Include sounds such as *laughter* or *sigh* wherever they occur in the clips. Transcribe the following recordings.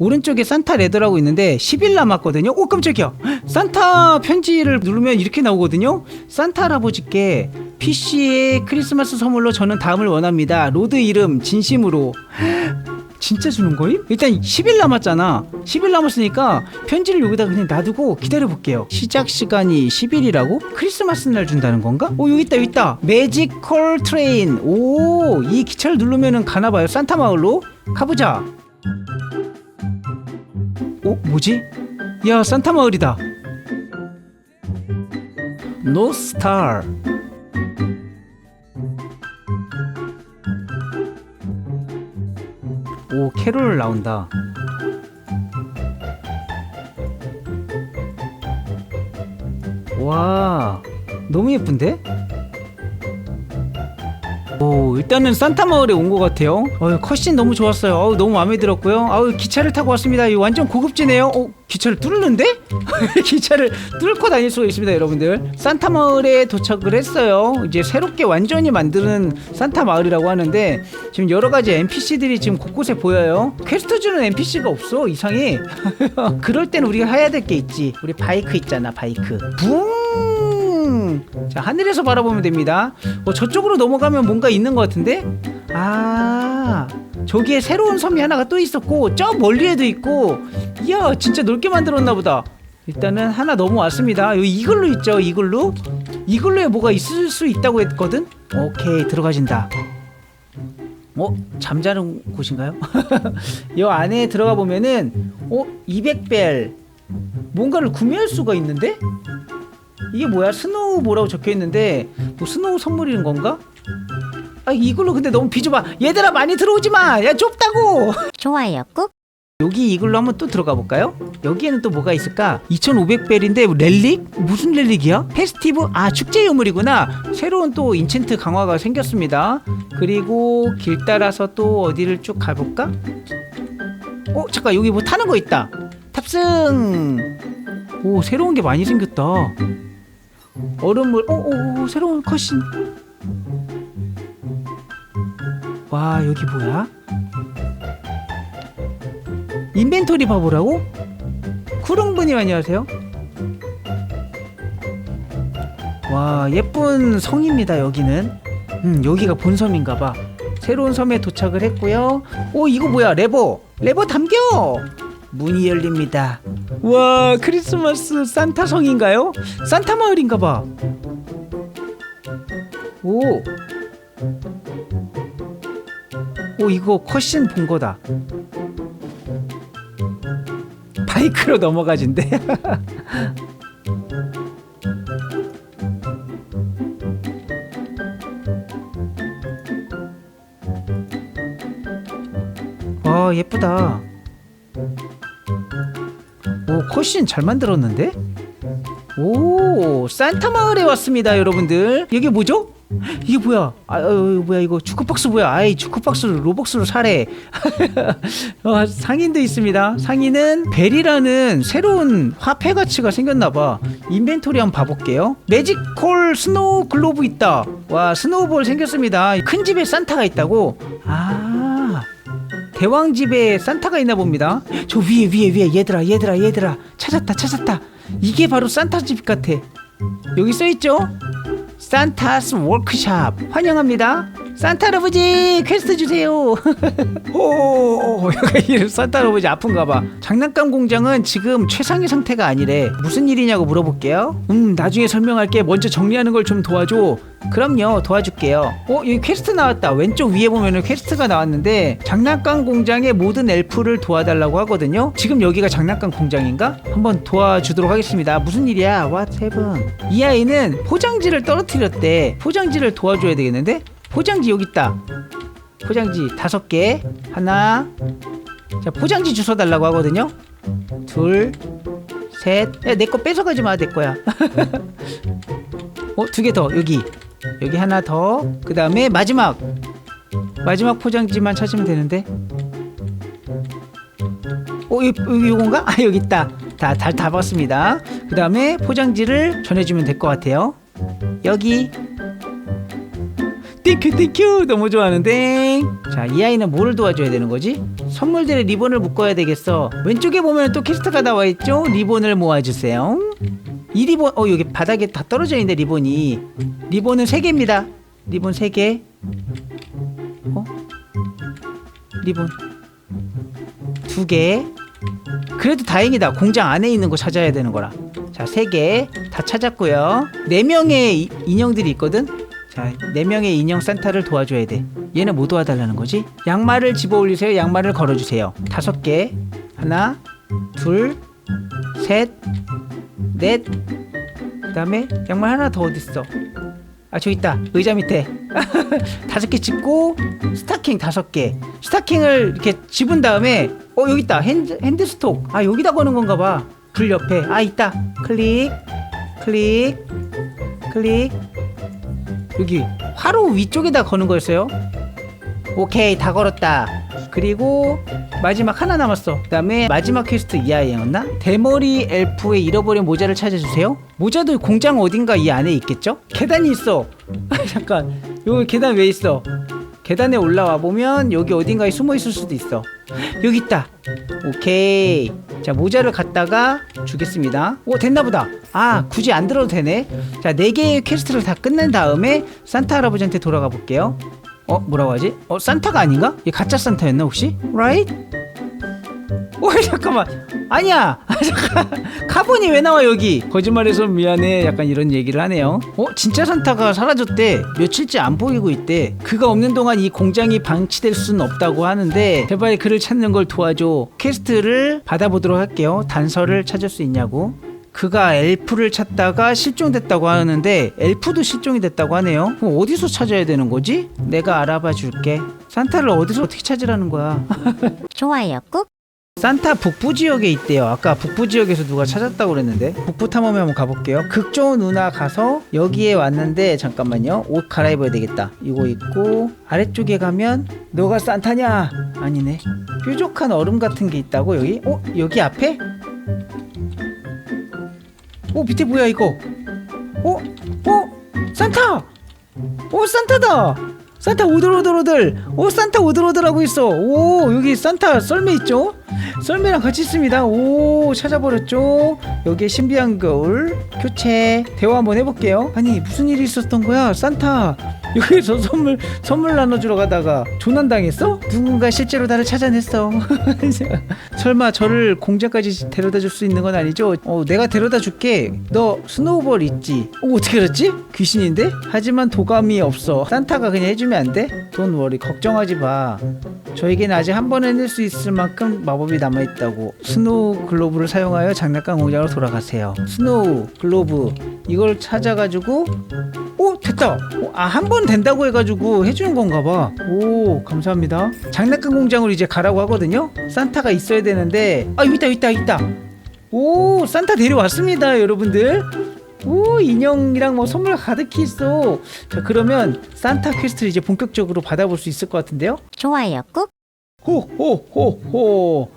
오른쪽에 산타 레더라고 있는데 10일 남았거든요. 오 깜짝이야. 산타 편지를 누르면 이렇게 나오거든요. 산타 할아버지께 PC의 크리스마스 선물로 저는 다음을 원합니다. 로드 이름 진심으로. 진짜 주는 거임? 일단 10일 남았잖아. 10일 남았으니까 편지를 여기다 그냥 놔두고 기다려 볼게요. 시작 시간이 10일이라고? 크리스마스 날 준다는 건가? 오 여기 있다 여기 있다. 매지컬 트레인. 오 이 기차를 누르면은 가나 봐요. 산타 마을로 가보자. 어 뭐지? 야 산타 마을이다. 노스타. 오 캐롤 나온다. 와 너무 예쁜데? 오 일단은 산타 마을에 온 것 같아요. 어, 컷신 너무 좋았어요. 어우, 너무 마음에 들었고요. 아우 기차를 타고 왔습니다. 이거 완전 고급지네요. 어 기차를 뚫는데? *laughs* 기차를 뚫고 다닐 수가 있습니다, 여러분들. 산타 마을에 도착을 했어요. 이제 새롭게 완전히 만드는 산타 마을이라고 하는데 지금 여러 가지 NPC들이 지금 곳곳에 보여요. 퀘스트 주는 NPC가 없어 이상해. *laughs* 그럴 땐 우리가 해야 될 게 있지. 우리 바이크 있잖아, 바이크. 붕. 자 하늘에서 바라보면 됩니다. 어, 저쪽으로 넘어가면 뭔가 있는 것 같은데? 아 저기에 새로운 섬이 하나가 또 있었고 저 멀리에도 있고 이야 진짜 넓게 만들었나 보다. 일단은 하나 넘어왔습니다. 이글루 있죠? 이글루? 이글루에 뭐가 있을 수 있다고 했거든? 오케이 들어가진다. 어? 잠자는 곳인가요? *laughs* 이 안에 들어가 보면은 어? 200벨 뭔가를 구매할 수가 있는데? 이게 뭐야? 스노우 뭐라고 적혀 있는데 뭐 스노우 선물이는 건가? 아 이걸로 근데 너무 비좁아. 얘들아 많이 들어오지 마. 야 좁다고. 좋아요 꾹 여기 이걸로 한번 또 들어가 볼까요? 여기에는 또 뭐가 있을까? 2,500벨인데 렐릭? 무슨 렐릭이야? 페스티브? 아 축제 유물이구나. 새로운 또 인챈트 강화가 생겼습니다. 그리고 길 따라서 또 어디를 쭉 가볼까? 어 잠깐 여기 뭐 타는 거 있다. 탑승. 오 새로운 게 많이 생겼다. 얼음물. 오오 오, 새로운 컷신. 와 여기 뭐야? 인벤토리 봐보라고? 쿠릉분님 안녕하세요. 와 예쁜 성입니다 여기는. 음 여기가 본섬인가봐. 새로운 섬에 도착을 했고요. 오 이거 뭐야 레버 레버 담겨. 문이 열립니다. 와 크리스마스 산타 성인가요? 산타 마을인가 봐. 오. 오 이거 컷신 본 거다. 바이크로 넘어가진대. *laughs* 와 예쁘다. 오 컷신 잘 만들었는데? 오 산타 마을에 왔습니다 여러분들. 이게 뭐죠? 이게 뭐야? 아, 어, 뭐야 이거 주크박스 뭐야? 아이 주크박스를 로벅스로 사래. *laughs* 어, 상인도 있습니다. 상인은 벨이라는 새로운 화폐 가치가 생겼나봐. 인벤토리 한번 봐볼게요. 매지컬 스노우 글로브 있다. 와 스노우볼 생겼습니다. 큰 집에 산타가 있다고. 아 대왕 집에 산타가 있나 봅니다. 저 위에 위에 위에 얘들아 얘들아 얘들아 찾았다 찾았다. 이게 바로 산타 집 같아. 여기 써 있죠? 산타스 워크샵 환영합니다. 산타 할아버지 퀘스트 주세요. 오, *laughs* 산타 할아버지 아픈가봐. 장난감 공장은 지금 최상의 상태가 아니래. 무슨 일이냐고 물어볼게요. 음, 나중에 설명할게. 먼저 정리하는 걸 좀 도와줘. 그럼요, 도와줄게요. 어, 여기 퀘스트 나왔다. 왼쪽 위에 보면은 퀘스트가 나왔는데 장난감 공장의 모든 엘프를 도와달라고 하거든요. 지금 여기가 장난감 공장인가? 한번 도와주도록 하겠습니다. 무슨 일이야? What happened? 이 아이는 포장지를 떨어뜨렸대. 포장지를 도와줘야 되겠는데? 포장지 여기 있다. 포장지 다섯 개. 하나. 자, 포장지 주워 달라고 하거든요. 둘, 셋. 야, 내거 뺏어가지 마, 내 거야. *laughs* 어, 두 개 더. 여기. 여기 하나 더. 그 다음에 마지막. 마지막 포장지만 찾으면 되는데. 어, 여기 요건가? 아, 여기 있다. 다, 다, 다 봤습니다. 그 다음에 포장지를 전해주면 될 것 같아요. 여기. 땡큐, 땡큐. 너무 좋아하는데. 자, 이 아이는 뭐를 도와줘야 되는 거지? 선물들의 리본을 묶어야 되겠어. 왼쪽에 보면 또 퀘스트가 나와 있죠? 리본을 모아주세요. 이 리본, 어, 여기 바닥에 다 떨어져 있는데, 리본이. 리본은 세개입니다 리본 세개 어? 리본 두 개. 그래도 다행이다. 공장 안에 있는 거 찾아야 되는 거라. 자, 세개다 찾았고요. 네 명의 이- 인형들이 있거든. 자, 네 명의 인형 산타를 도와줘야 돼. 얘는 뭐 도와달라는 거지? 양말을 집어 올리세요. 양말을 걸어주세요. 다섯 개. 하나, 둘, 셋, 넷. 그다음에 양말 하나 더 어디 있어? 아 저기 있다. 의자 밑에. *laughs* 다섯 개 집고 스타킹 다섯 개. 스타킹을 이렇게 집은 다음에 어 여기 있다. 핸드 핸드 스톡. 아 여기다 거는 건가 봐. 불 옆에. 아 있다. 클릭. 클릭. 클릭. 여기 화로 위쪽에다 거는 거였어요. 오케이 다 걸었다. 그리고 마지막 하나 남았어. 그다음에 마지막 퀘스트 이 아이였나? 대머리 엘프의 잃어버린 모자를 찾아주세요. 모자도 공장 어딘가 이 안에 있겠죠? 계단이 있어. *laughs* 잠깐 여기 계단 왜 있어? 계단에 올라와 보면 여기 어딘가에 숨어 있을 수도 있어. *gasps* 여기 있다. 오케이. 자 모자를 갖다가 주겠습니다. 오 됐나 보다. 아 굳이 안 들어도 되네. 자네 개의 퀘스트를 다 끝낸 다음에 산타 할아버지한테 돌아가 볼게요. 어 뭐라고 하지? 어 산타가 아닌가? 얘 가짜 산타였나 혹시? Right? 오 *laughs* 잠깐만. 아니야. 아, *laughs* 잠깐. 카본이 왜 나와 여기? 거짓말해서 미안해. 약간 이런 얘기를 하네요. 어 진짜 산타가 사라졌대. 며칠째 안 보이고 있대. 그가 없는 동안 이 공장이 방치될 수는 없다고 하는데 제발 그를 찾는 걸 도와줘. 퀘스트를 받아보도록 할게요. 단서를 찾을 수 있냐고. 그가 엘프를 찾다가 실종됐다고 하는데 엘프도 실종이 됐다고 하네요. 그럼 어디서 찾아야 되는 거지? 내가 알아봐 줄게. 산타를 어디서 어떻게 찾으라는 거야? *laughs* 좋아요. 꾹 산타 북부 지역에 있대요. 아까 북부 지역에서 누가 찾았다고 그랬는데 북부 탐험에 한번 가볼게요. 극조 누나 가서 여기에 왔는데 잠깐만요. 옷 갈아입어야 되겠다. 이거 입고 아래쪽에 가면 너가 산타냐? 아니네. 뾰족한 얼음 같은 게 있다고 여기? 어 여기 앞에? 어 밑에 뭐야 이거? 어? 어? 산타! 오 산타다! 산타 오들오들오들! 오 산타 오들오들하고 있어! 오 여기 산타 썰매 있죠? 썰매랑 같이 있습니다. 오 찾아버렸죠? 여기에 신비한 거울 교체 대화 한번 해볼게요. 아니 무슨 일이 있었던 거야? 산타 여기서 선물 선물 나눠주러 가다가 조난 당했어? 누군가 실제로 나를 찾아냈어. *laughs* 설마 저를 공장까지 데려다 줄 수 있는 건 아니죠? 어 내가 데려다 줄게. 너 스노우볼 있지? 어 어떻게 알았지? 귀신인데? 하지만 도감이 없어. 산타가 그냥 해주면 안 돼? 돈 워리 걱정하지 마. 저에겐 아직 한 번에 낼 수 있을 만큼 마법이 남아있다고. 스노우 글로브를 사용하여 장난감 공장으로 돌아가세요. 스노우 글로브. 이걸 찾아가지고 오 됐다! 아 한 번 된다고 해가지고 해주는 건가 봐오 감사합니다. 장난감 공장으로 이제 가라고 하거든요? 산타가 있어야 되는데 아 있다 있다 있다! 오 산타 데려왔습니다 여러분들 오 인형이랑 뭐 선물 가득히 있어. 자 그러면 산타 퀘스트를 이제 본격적으로 받아볼 수 있을 것 같은데요? 좋아요 꾹. 호호호호.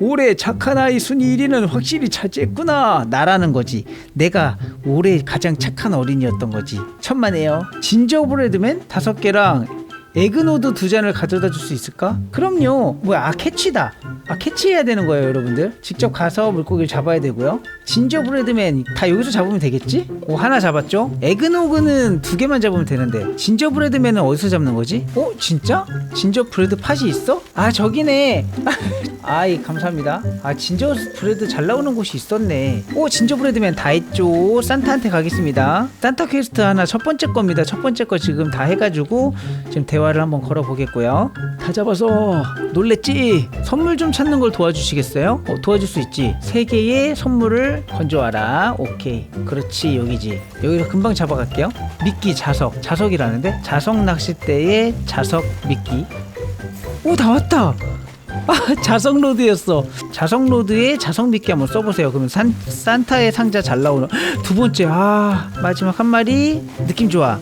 올해 착한 아이 순위 1위는 확실히 차지했구나. 나라는 거지. 내가 올해 가장 착한 어린이였던 거지. 천만에요. 진저브레드맨 다섯 개랑 에그노드 두 잔을 가져다 줄 수 있을까? 그럼요 뭐야 아 캐치다 아 캐치해야 되는 거예요 여러분들 직접 가서 물고기를 잡아야 되고요 진저브레드맨 다 여기서 잡으면 되겠지? 오 하나 잡았죠? 에그노그는 두 개만 잡으면 되는데 진저브레드맨은 어디서 잡는 거지? 어 진짜? 진저브레드 팥이 있어? 아 저기네 *laughs* 아이 감사합니다 아 진저브레드 잘 나오는 곳이 있었네 오 진저브레드맨 다 했죠 산타한테 가겠습니다 산타 퀘스트 하나 첫 번째 겁니다 첫 번째 거 지금 다 해가지고 지금 대화 를 한번 걸어보겠고요. 다 잡아서 놀랬지? 선물 좀 찾는 걸 도와주시겠어요? 어, 도와줄 수 있지? 세 개의 선물을 건져와라. 오케이. 그렇지 여기지. 여기로 금방 잡아갈게요. 미끼 자석. 자석이라는데? 자석 낚싯대에 자석 미끼. 오 다 왔다. 아 자석 로드였어. 자석 로드에 자석 미끼 한번 써보세요. 그러면 산, 산타의 상자 잘 나오는 두 번째. 아 마지막 한 마리. 느낌 좋아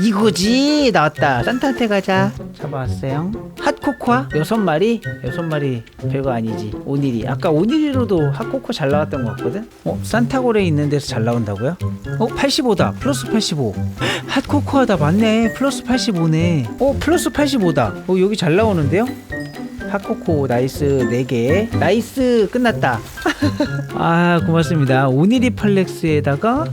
이거지 나왔다 산타한테 가자 잡아왔어요. 핫코코아 여섯 마리 여섯 마리 별거 아니지. 오니리 아까 오니리로도 핫코코 잘 나왔던 것 같거든. 어 산타고레 있는 데서 잘 나온다고요? 어 85다 플러스 85. 핫코코아다 맞네 플러스 85네. 어 플러스 85다. 어 여기 잘 나오는데요? 핫코코 나이스 4개 나이스 끝났다 *laughs* 아 고맙습니다 오니리 팔렉스에다가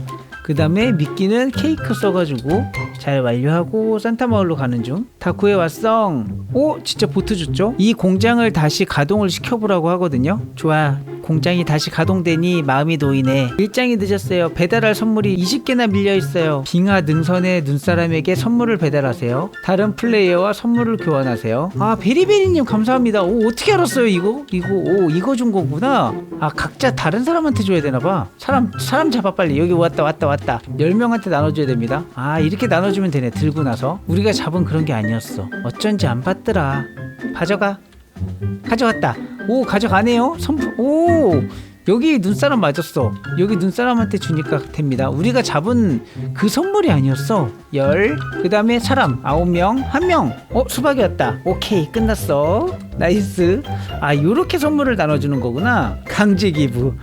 그 다음에 미끼는 케이크 써가지고 잘 완료하고 산타마을로 가는 중. 다 구해왔어. 오 진짜 보트 줬죠? 이 공장을 다시 가동을 시켜보라고 하거든요. 좋아 공장이 다시 가동되니 마음이 놓이네. 일장이 늦었어요. 배달할 선물이 20개나 밀려 있어요. 빙하 능선의 눈사람에게 선물을 배달하세요. 다른 플레이어와 선물을 교환하세요. 아 베리베리님 감사합니다. 오 어떻게 알았어요 이거? 이거 오 이거 준 거구나. 아 각자 다른 사람한테 줘야 되나 봐. 사람 사람 잡아 빨리. 여기 왔다 왔다 왔다. 10명한테 나눠줘야 됩니다. 아 이렇게 나눠주면 되네 들고 나서. 우리가 잡은 그런 게 아니었어. 어쩐지 안 받더라. 가져가. 가져갔다 오 가져가네요. 선물. 오 여기 눈사람 맞았어. 여기 눈사람한테 주니까 됩니다. 우리가 잡은 그 선물이 아니었어 열 그 다음에 사람 아홉 명 한 명. 어 수박이었다. 오케이 끝났어. 나이스. 아 요렇게 선물을 나눠주는 거구나. 강제 기부.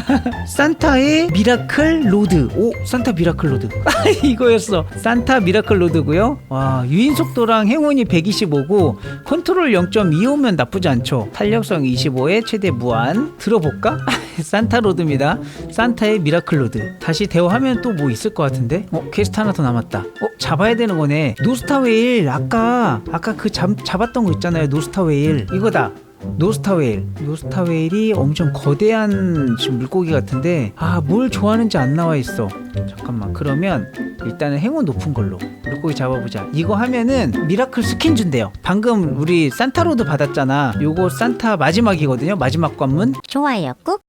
*laughs* 산타의 미라클 로드. 오 산타 미라클 로드. 아, *laughs* 이거였어. 산타 미라클 로드고요. 와 유인 속도랑 행운이 125고 컨트롤 0.25면 나쁘지 않죠. 탄력성 25에 최대 무한. 들어볼까? *laughs* 산타 로드입니다. 산타의 미라클 로드. 다시 대화하면 또 뭐 있을 것 같은데? 어 퀘스트 하나 더 남았다 어 잡아야 되는 거네. 노스타 웨일 아까 아까 그 잡, 잡았던 거 있잖아요. 노스타 웨일. 이거다. 노스타 웨일. 노스타 웨일이 엄청 거대한 지금 물고기 같은데 아 뭘 좋아하는지 안 나와 있어. 잠깐만. 그러면 일단은 행운 높은 걸로 물고기 잡아보자. 이거 하면은 미라클 스킨 준대요. 방금 우리 산타로드 받았잖아. 요거 산타 마지막이거든요. 마지막 관문. 좋아요. 꾹.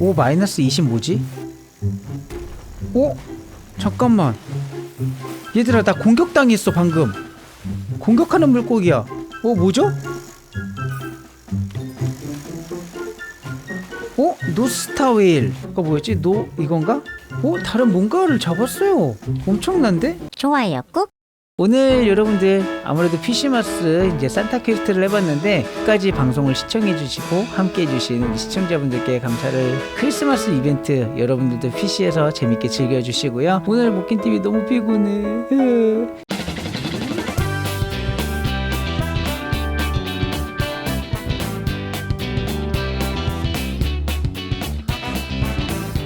오 마이너스 20 뭐지? 오 잠깐만 얘들아 나 공격당했어 방금 공격하는 물고기야 어 뭐죠? 어? 노스타 웨일 그거 뭐였지? 노 이건가? 오 다른 뭔가를 잡았어요 엄청난데? 좋아요 꾹 오늘 여러분들 아무래도 PC마스 이제 산타 퀘스트를 해봤는데 끝까지 방송을 시청해주시고 함께해주신 시청자분들께 감사를 크리스마스 이벤트 여러분들도 PC에서 재밌게 즐겨주시고요. 오늘 목캔TV 너무 피곤해